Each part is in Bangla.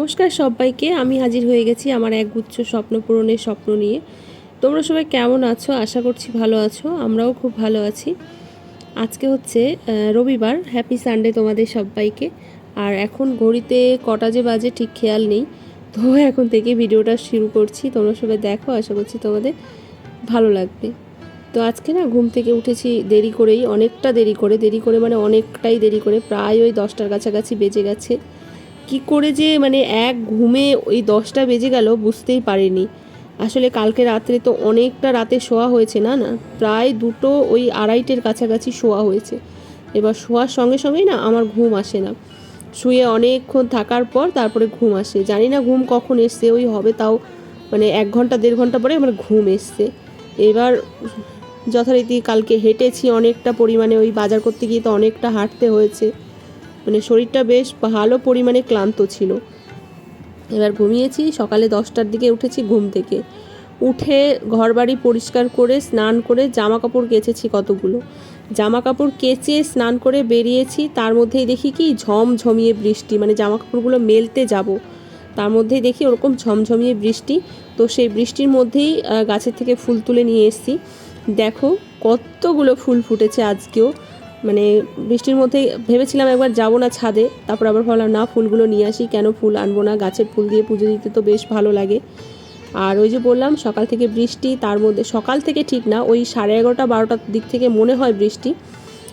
নমস্কার সবাইকে। আমি হাজির হয়ে গেছি আমার এক গুচ্ছ স্বপ্ন পূরণের স্বপ্ন নিয়ে। তোমরা সবাই কেমন আছো? আশা করছি ভালো আছো। আমরাও খুব ভালো আছি। আজকে হচ্ছে রবিবার। হ্যাপি সানডে তোমাদের সবাইকে। আর এখন ঘড়িতে কটা যে বাজে ঠিক খেয়াল নেই। তো এখন থেকে ভিডিওটা শুরু করছি। তোমরা সবাই দেখো, আশা করছি তোমাদের ভালো লাগবে। তো আজকে না ঘুম থেকে উঠেছি দেরি করেই, অনেকটা দেরি করে। দেরি করে মানে অনেকটাই দেরি করে। প্রায় ওই দশটার কাছাকাছি বেজে গেছে। কি করে যে মানে এক ঘুমে ওই দশটা বেজে গেল বুঝতেই পারিনি। আসলে কালকে রাত্রে তো অনেকটা রাতে শোয়া হয়েছে না না? প্রায় দুটো ওই আড়াইটের কাছাকাছি শোয়া হয়েছে। এবার শোয়ার সঙ্গে সঙ্গেই না আমার ঘুম আসে না। শুয়ে অনেকক্ষণ থাকার পর তারপরে ঘুম আসে। জানি না ঘুম কখন এসছে, ওই হবে তাও মানে এক ঘণ্টা, দেড় ঘণ্টা পরে আমার ঘুম এসছে। এবার যথারীতি কালকে হেঁটেছি অনেকটা পরিমাণে, ওই বাজার করতে গিয়ে তো অনেকটা হাঁটতে হয়েছে। মানে শরীরটা বেশ ভালো পরিমাণে ক্লান্ত ছিল। এবার ঘুমিয়েছি, সকালে দশটার দিকে উঠেছি ঘুম থেকে। উঠে ঘরবাড়ি পরিষ্কার করে, স্নান করে জামা কাপড় কেচেছি কতগুলো। জামা কাপড় কেচে, স্নান করে বেরিয়েছি, তার মধ্যেই দেখি কি ঝমঝমিয়ে বৃষ্টি মানে জামা কাপড়গুলো মেলতে যাব। তার মধ্যেই দেখি ওরকম ঝমঝমিয়ে বৃষ্টি, তো সেই বৃষ্টির মধ্যেই গাছের থেকে ফুল তুলে নিয়ে এসেছি। দেখো কতগুলো ফুল ফুটেছে আজকেও। মানে বৃষ্টির মধ্যে ভেবেছিলাম একবার যাব না ছাদে, তারপর আবার ভাবলাম, না, ফুলগুলো নিয়ে আসি, কেন ফুল আনব না? গাছের ফুল দিয়ে পুজো দিতে তো বেশ ভালো লাগে। আর ওই যে বললাম, সকাল থেকে বৃষ্টি, তার মধ্যে, সকাল থেকে ঠিক না, ওই সাড়ে এগারোটা, বারোটার দিক থেকে মনে হয় বৃষ্টি,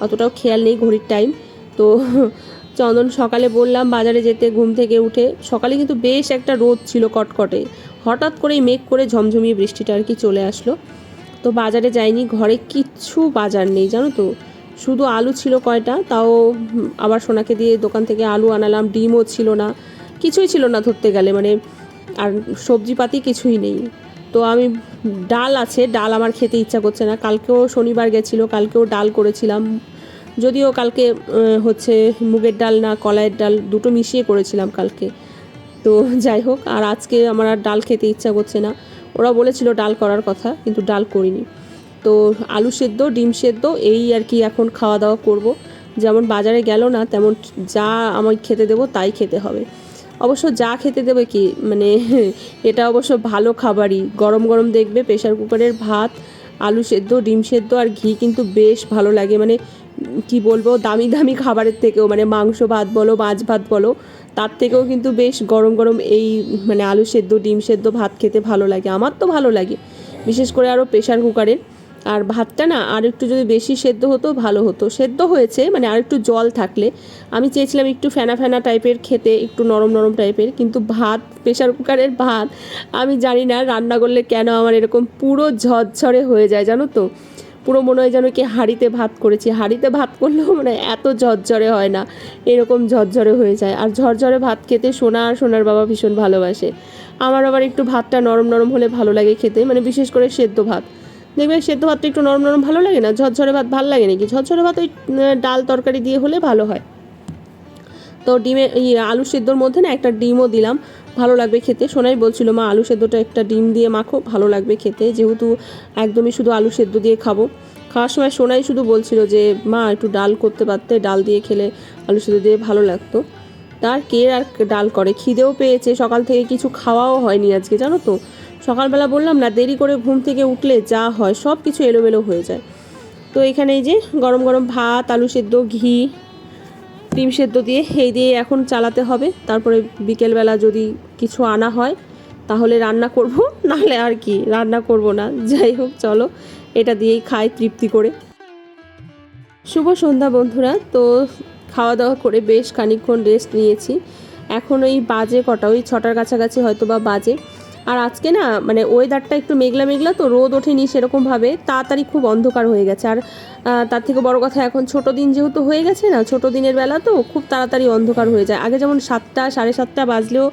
অতটাও খেয়াল নেই ঘড়ির টাইম তো চন্দন সকালে বললাম, বাজারে যেতে, ঘুম থেকে উঠে, সকালে কিন্তু বেশ একটা রোদ ছিল কটকটে, হঠাৎ করেই মেঘ করে ঝমঝমিয়ে বৃষ্টিটা আর কি চলে আসলো। তো বাজারে যাইনি, ঘরে কিচ্ছু বাজার নেই, জানো তো? শুধু আলু ছিল কয়টা, তাও আবার সোনাকে দিয়ে দোকান থেকে আলু আনালাম, ডিমও ছিল না, কিছুই ছিল না ধরতে গেলে মানে আর সবজিপাতি কিছুই নেই। তো আমি ডাল আছে, ডাল আমার খেতে ইচ্ছা করছে না, কালকেও শনিবার গেছিল, কালকেও ডাল করেছিলাম, যদিও কালকে হচ্ছে মুগের ডাল না কলাইয়ের ডাল দুটো মিশিয়ে করেছিলাম কালকে। তো যাই হোক, আর আজকে আমার আর ডাল খেতে ইচ্ছা করছে না। ওরা বলেছিল ডাল করার কথা, কিন্তু ডাল করিনি। তো আলু সেদ্ধ, ডিম সেদ্ধ, এই আর কি এখন খাওয়া দাওয়া করব। যেমন বাজারে গেল না, তেমন যা আমি খেতে দেবো তাই খেতে হবে। অবশ্য যা খেতে দেবে কি মানে এটা অবশ্য ভালো খাবারই। গরম গরম দেখবে প্রেশার কুকারের ভাত, আলু সেদ্ধ, ডিম সেদ্ধ আর ঘি কিন্তু বেশ ভালো লাগে। মানে কি বলব, দামি দামি খাবারের থেকেও মানে মাংস ভাত বলো, মাছ ভাত বলো, তার থেকেও কিন্তু বেশ গরম গরম এই মানে আলু সেদ্ধ, ডিম সেদ্ধ ভাত খেতে ভালো লাগে। আমার তো ভালো লাগে। বিশেষ করে আরও প্রেশার কুকারের। আর ভাতটা না আর একটু যদি বেশি সেদ্ধ হতো, ভালো হতো। সেদ্ধ হয়েছে মানে আর একটু জল থাকলে। আমি চেয়েছিলাম একটু ফেনা ফেনা টাইপের খেতে, একটু নরম নরম টাইপের, কিন্তু ভাত প্রেশার কুকারের ভাত, আমি জানি না রান্না করলে কেন আমার এরকম পুরো ঝরঝরে হয়ে যায়, জানো তো? পুরো মনে হয় যেন কি হাঁড়িতে ভাত করেছি। হাঁড়িতে ভাত করলেও মানে এত ঝরঝরে হয় না, এরকম ঝরঝরে হয়ে যায়। আর ঝরঝরে ভাত খেতে সোনা আর সোনার বাবা ভীষণ ভালোবাসে। আমার আবার একটু ভাতটা নরম নরম হলে ভালো লাগে খেতে মানে বিশেষ করে সেদ্ধ ভাত। দেখবে সেদ্ধ ভাতটা একটু নরম নরম ভালো লাগে না? ঝরঝরে ভাত ভালো লাগে নাকি? ঝরঝরে ভাত ওই ডাল তরকারি দিয়ে হলে ভালো হয়। তো ডিমে আলু সেদ্ধর মধ্যে না একটা ডিমও দিলাম, ভালো লাগবে খেতে। সোনাই বলছিল, মা, আলু সেদ্ধটা একটা ডিম দিয়ে মাখো, ভালো লাগবে খেতে। যেহেতু একদমই শুধু আলু সেদ্ধ দিয়ে খাব। খাওয়ার সময় সোনাই শুধু বলছিল যে, মা, একটু ডাল করতে পারতে, ডাল দিয়ে খেলে আলু সেদ্ধ দিয়ে ভালো লাগতো। তার কে আর ডাল করে? খিদেও পেয়েছে, সকাল থেকে কিছু খাওয়াও হয়নি আজকে, জানো তো? সকালবেলা বললাম না, দেরি করে ঘুম থেকে উঠলে যা হয় সব কিছু এলোমেলো হয়ে যায়। তো এখানে এই যে গরম গরম ভাত, আলু সেদ্ধ, ঘি, ডিম সেদ্ধ দিয়ে এই দিয়ে এখন চালাতে হবে। তারপরে বিকেলবেলা যদি কিছু আনা হয়, তাহলে রান্না করব, নাহলে আর কি, রান্না করব না। যাই হোক, চলো, এটা দিয়েই খাই তৃপ্তি করে। শুভ সন্ধ্যা বন্ধুরা, তো খাওয়া দাওয়া করে বেশ খানিকক্ষণ রেস্ট নিয়েছি। এখন ওই বাজে কটা, ওই ছটার কাছাকাছি হয়তো বা বাজে। আর আজকে না মানে ওয়েদারটা একটু মেঘলা মেঘলা তো রোদ ওঠেনি সেরকমভাবে, তাড়াতাড়ি খুব অন্ধকার হয়ে গেছে। আর তার থেকে বড় কথা এখন ছোট দিন যেহেতু হয়ে গেছে না, ছোট দিনের বেলা তো খুব তাড়াতাড়ি অন্ধকার হয়ে যায়। আগে যেমন সাতটা, সাড়ে সাতটা বাজলেও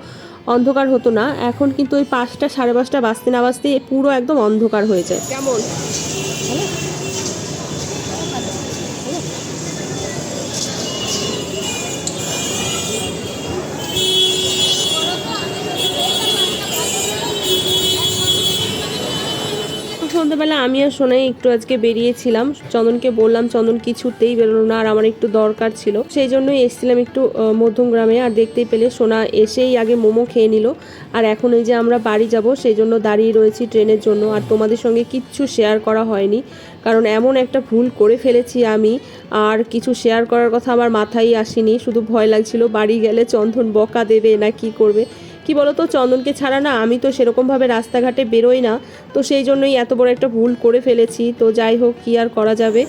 অন্ধকার হতো না, এখন কিন্তু ওই পাঁচটা, সাড়ে পাঁচটা বাজতে না বাজতে পুরো একদম অন্ধকার হয়ে যায়। কেমন? সন্ধ্যাবেলা আমি আর সোনাই একটু আজকে বেরিয়েছিলাম। চন্দনকে বললাম চন্দন কিছুতেই বেরোলো না আর আমার একটু দরকার ছিল। সেই জন্যই এসেছিলাম একটু আহ, মধ্যমগ্রামে আর দেখতেই পেলে সোনা এসেই আগে মোমো খেয়ে নিল। আর এখন এই যে আমরা বাড়ি যাব সেই জন্য দাঁড়িয়ে রয়েছি ট্রেনের জন্য। আর তোমাদের সঙ্গে কিচ্ছু শেয়ার করা হয়নি কারণ এমন একটা ভুল করে ফেলেছি আমি। আর কিছু শেয়ার করার কথা আমার মাথায় আসেনি শুধু ভয় লাগছিল বাড়ি গেলে চন্দন বকা দেবে না কি করবে? কি বলতো, চন্দনকে ছাড়া না আমি তো সেরকমভাবে রাস্তাঘাটে বেরোই না। তো সেই জন্যই এত বড় একটা ভুল করে ফেলেছি। তো যাই হোক, কী আর করা যাবে?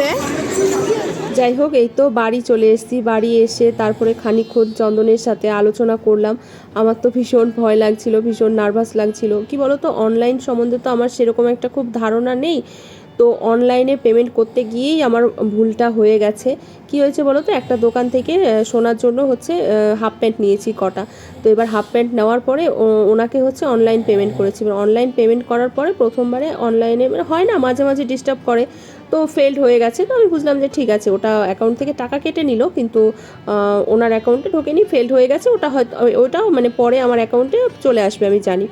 দেখ। যাই হোক, এই তো বাড়ি চলে এসেছি। বাড়ি এসে তারপরে খানিকক্ষণ চন্দনের সাথে আলোচনা করলাম। আমার তো ভীষণ ভয় লাগছিল, ভীষণ নার্ভাস লাগছিল। কি বলো তো অনলাইন সম্বন্ধে তো আমার সেরকম একটা খুব ধারণা নেই। তো অনলাইনে পেমেন্ট করতে গিয়েই আমার ভুলটা হয়ে গেছে। কি হয়েছে বলো তো একটা দোকান থেকে শোনার জন্য হচ্ছে হাফ প্যান্ট নিয়েছি কটা। তো এবার হাফ প্যান্ট নেওয়ার পরে ওনাকে হচ্ছে অনলাইন পেমেন্ট করেছি। অনলাইন পেমেন্ট করার পরে প্রথমবারে অনলাইনে মানে হয় না, মাঝে মাঝে ডিস্টার্ব করে। তো ফেল্ড হয়ে গেছে। তো আমি বুঝলাম যে ঠিক আছে, ওটা অ্যাকাউন্ট থেকে টাকা কেটে নিল, কিন্তু ওনার অ্যাকাউন্টে ঢোকেনি ফেল্ড হয়ে গেছে, ওটা হয়তো, ওটাও মানে পরে আমার অ্যাকাউন্টে চলে আসবে, আমি জানি।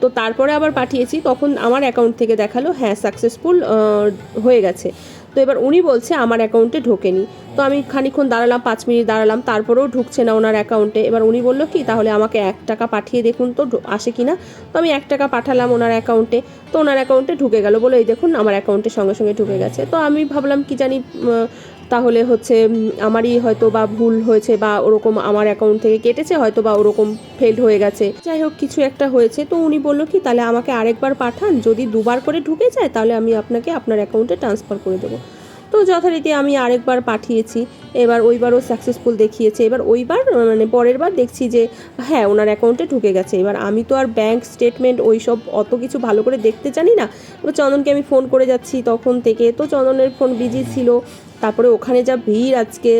তো তারপরে আবার পাঠিয়েছি, তখন আমার অ্যাকাউন্ট থেকে দেখাল হ্যাঁ সাকসেসফুল হয়ে গেছে। তো এবার উনি বলছে, আমার অ্যাকাউন্টে ঢোকেনি। তো আমি খানিক্ষণ দাঁড়ালাম, পাঁচ মিনিট দাঁড়ালাম, তারপরেও ঢুকছে না ওনার অ্যাকাউন্টে এবার উনি বলল, কি, তাহলে আমাকে এক টাকা পাঠিয়ে দেখুন তো আসে কি না তো আমি এক টাকা পাঠালাম ওনার অ্যাকাউন্টে তো ওনার অ্যাকাউন্টে ঢুকে গেল বলে এই দেখুন, আমার অ্যাকাউন্টে সঙ্গে সঙ্গে ঢুকে গেছে। তো আমি ভাবলাম, কি জানি তাহলে হচ্ছে আমারই হয়তো বা ভুল হয়েছে বা ওরকম আমার অ্যাকাউন্ট থেকে কেটেছে, হয়তো বা ওরকম ফেল্ড হয়ে গেছে। যাই হোক, কিছু একটা হয়েছে। তো উনি বলল কি, তাহলে আমাকে আরেকবার পাঠান। যদি দুবার করে ঢুকে যায়, তাহলে আমি আপনাকে আপনার অ্যাকাউন্টে ট্রান্সফার করে দেবো। তো যথারীতি আমি আরেকবার পাঠিয়েছি। এবার ওইবারও সাকসেসফুল দেখিয়েছে। এবার ওইবার মানে পরের বার দেখছি যে হ্যাঁ ওনার অ্যাকাউন্টে ঢুকে গেছে। এবার আমি তো আর ব্যাংক স্টেটমেন্ট ওই সব অত কিছু ভালো করে দেখতে জানি না। এবার চন্দনকে আমি ফোন করে যাচ্ছি তখন থেকে। তো চন্দনের ফোন বিজি ছিল। তারপরে ওখানে যা ভিড় আজকে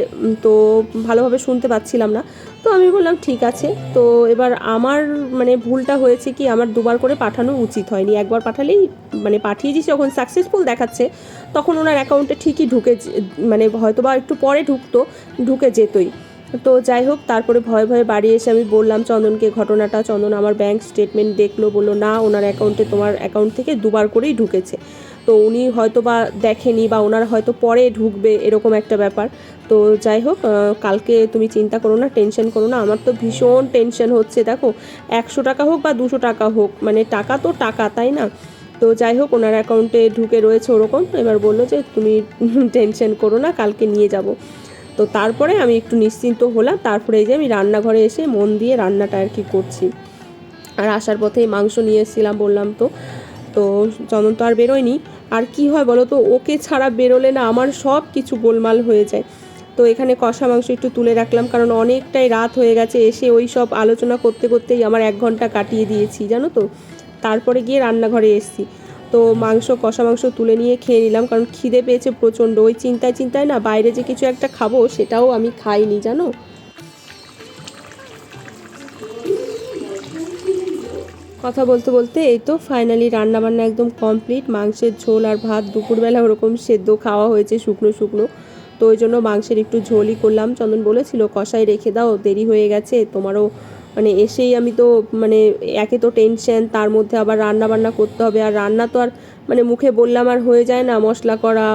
তো ভালোভাবে শুনতে পাচ্ছিলাম না। তো আমি বললাম, ঠিক আছে। তো এবার আমার মানে ভুলটা হয়েছে কি, আমার দুবার করে পাঠানো উচিত হয়নি। একবার পাঠালেই মানে পাঠিয়েছি যখন সাকসেসফুল দেখাচ্ছে, তখন ওনার অ্যাকাউন্টে ঠিকই ঢুকে মানে হয়তো বা একটু পরে ঢুকতো, ঢুকে যেতই। তো যাই হোক, তারপরে ভয়ে ভয়ে বাড়ি এসে আমি বললাম চন্দনকে ঘটনাটা, চন্দন আমার ব্যাংক স্টেটমেন্ট দেখল, বলল, না, ওনার অ্যাকাউন্টে তোমার অ্যাকাউন্ট থেকে দুবার করেই ঢুকেছে। তো উনি হয়তো বা দেখেনি বা ওনার হয়তো পরে ঢুকবে এরকম একটা ব্যাপার। তো যাই হোক কালকে তুমি চিন্তা করো না, টেনশন করো না। আমার তো ভীষণ টেনশন হচ্ছে, দেখো, একশো টাকা হোক বা দুশো টাকা হোক মানে টাকা তো টাকা, তাই না? তো যাই হোক, ওনার অ্যাকাউন্টে ঢুকে রয়েছে ওরকম। এবার বলল যে, তুমি টেনশন করো না, কালকে নিয়ে যাব। তো তারপরে আমি একটু নিশ্চিন্ত হলাম। তারপরে এই যে আমি রান্নাঘরে এসে মন দিয়ে রান্নাটা আর কি করছি। আর আসার পথেই মাংস নিয়ে এসেছিলাম, বললাম তো। তো চন্দন তো আর বেরোয়নি। আর কি হয় বলো তো, ওকে ছাড়া বেরোলে না আমার সব কিছু গোলমাল হয়ে যায়। তো এখানে কষা মাংস একটু তুলে রাখলাম, কারণ অনেকটাই রাত হয়ে গেছে, এসে ওই সব আলোচনা করতে করতেই আমার এক ঘণ্টা কাটিয়ে দিয়েছি, জানো তো। তারপরে গিয়ে রান্নাঘরে এসেছি। তো মাংস, কষা মাংস তুলে নিয়ে খেয়ে নিলাম, কারণ খিদে পেয়েছে প্রচণ্ড। ওই চিন্তায় চিন্তায় না বাইরে যে কিছু একটা খাব সেটাও আমি খাইনি, জানো? কথা বলতে বলতে এই তো ফাইনালি রান্নাবান্না একদম কমপ্লিট মাংসের ঝোল আর ভাত দুপুরবেলা ওরকম সেদ্ধ খাওয়া হয়েছে শুকনো শুকনো। তো ওই জন্য মাংসের একটু ঝোলই করলাম। চন্দন বলেছিল কষাই রেখে দাও, দেরি হয়ে গেছে, তোমারও মানে এসেই আমি তো মানে একে তো টেনশন তার মধ্যে আবার রান্না বান্না করতে হবে। আর রান্না তো আর মানে মুখে বললাম আর হয়ে যায় না, মশলা করা,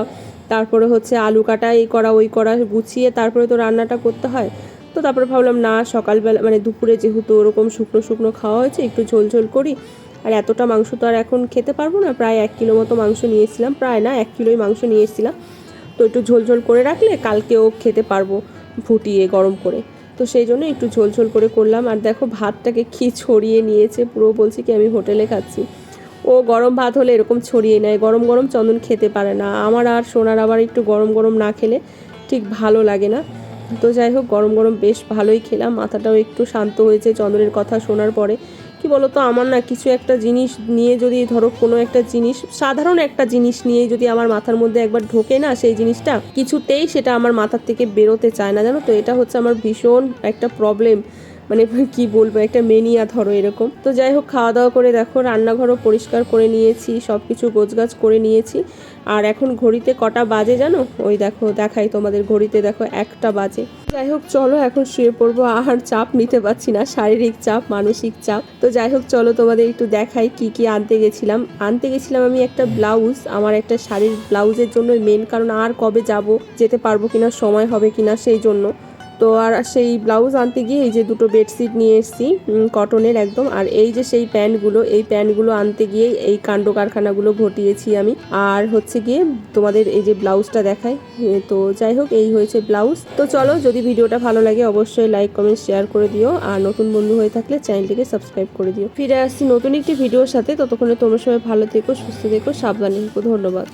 তারপরে হচ্ছে আলু কাটা এই করা, ওই করা গুছিয়ে তারপরে তো রান্নাটা করতে হয়। তো তারপরে ভাবলাম, না, সকালবেলা মানে দুপুরে যেহেতু ওরকম শুকনো শুকনো খাওয়া হয়েছে, একটু ঝোল ঝোল করি। আর এতটা মাংস তো আর এখন খেতে পারব না, প্রায় এক কিলো মতো মাংস নিয়েছিলাম প্রায় না, এক কিলোই মাংস নিয়ে এসেছিলাম। তো একটু ঝোল ঝোল করে রাখলে কালকেও খেতে পারব, ফুটিয়ে গরম করে। তো সেই জন্য একটু ঝোল ঝোল করে করলাম। আর দেখো, ভাতটাকে কি ছড়িয়ে নিয়েছে, পুরো বলছি কি আমি হোটেলে খাচ্ছি। ও গরম ভাত হলে এরকম ছড়িয়ে নেয়, গরম গরম চন্দন খেতে পারে না। আমার আর সোনার আবার একটু গরম গরম না খেলে ঠিক ভালো লাগে না। তো যাই হোক, গরম গরম বেশ ভালোই খেলাম। মাথাটাও একটু শান্ত হয়েছে চন্দ্রের কথা শোনার পরে। কি বলতো, আমার না কিছু একটা জিনিস নিয়ে যদি ধরো কোনো একটা জিনিস, সাধারণ একটা জিনিস নিয়ে যদি আমার মাথার মধ্যে একবার ঢোকে না সেই জিনিসটা, কিছুতেই সেটা আমার মাথার থেকে বেরোতে চায় না, জানো তো? এটা হচ্ছে আমার ভীষণ একটা প্রবলেম মানে কি বলব, একটা মেনিয়া ধরো এরকম। তো যাই হোক, খাওয়া দাওয়া করে দেখো, রান্নাঘরও পরিষ্কার করে নিয়েছি সব কিছু গোছগাছ করে নিয়েছি। আর এখন ঘড়িতে কটা বাজে জানো? ওই দেখো, দেখাই তোমাদের ঘড়িতে দেখো একটা বাজে। যাই হোক, চলো এখন শুয়ে পড়ব, আর চাপ নিতে পারছি না, শারীরিক চাপ, মানসিক চাপ। তো যাই হোক, চলো তোমাদের একটু দেখাই কি কি আনতে গেছিলাম। আনতে গেছিলাম আমি একটা ব্লাউজ, আমার একটা শাড়ির ব্লাউজের জন্য মেন কারণ আর কবে যাব, যেতে পারব কিনা, সময় হবে কিনা, সেই জন্য। তো আর সেই ব্লাউজ আনতে গিয়ে এই যে দুটো বেডশিট নিয়ে এসেছি কটনের একদম। আর এই যে সেই প্যান্টগুলো, এই প্যান্টগুলো আনতে গিয়ে এই কাণ্ড কারখানাগুলো ঘটিয়েছি আমি। আর হচ্ছে গিয়ে তোমাদের এই যে ব্লাউজটা দেখায় তো যাই হোক, এই হয়েছে ব্লাউজ। তো চলো, যদি ভিডিওটা ভালো লাগে, অবশ্যই লাইক কমেন্ট শেয়ার করে দিও। আর নতুন বন্ধু হয়ে থাকলে চ্যানেলটিকে সাবস্ক্রাইব করে দিও। ফিরে আসছি নতুন একটি ভিডিওর সাথে। ততক্ষণে তোমরা সবাই ভালো থেকো, সুস্থ থেকো, সাবধানে থেকো। ধন্যবাদ।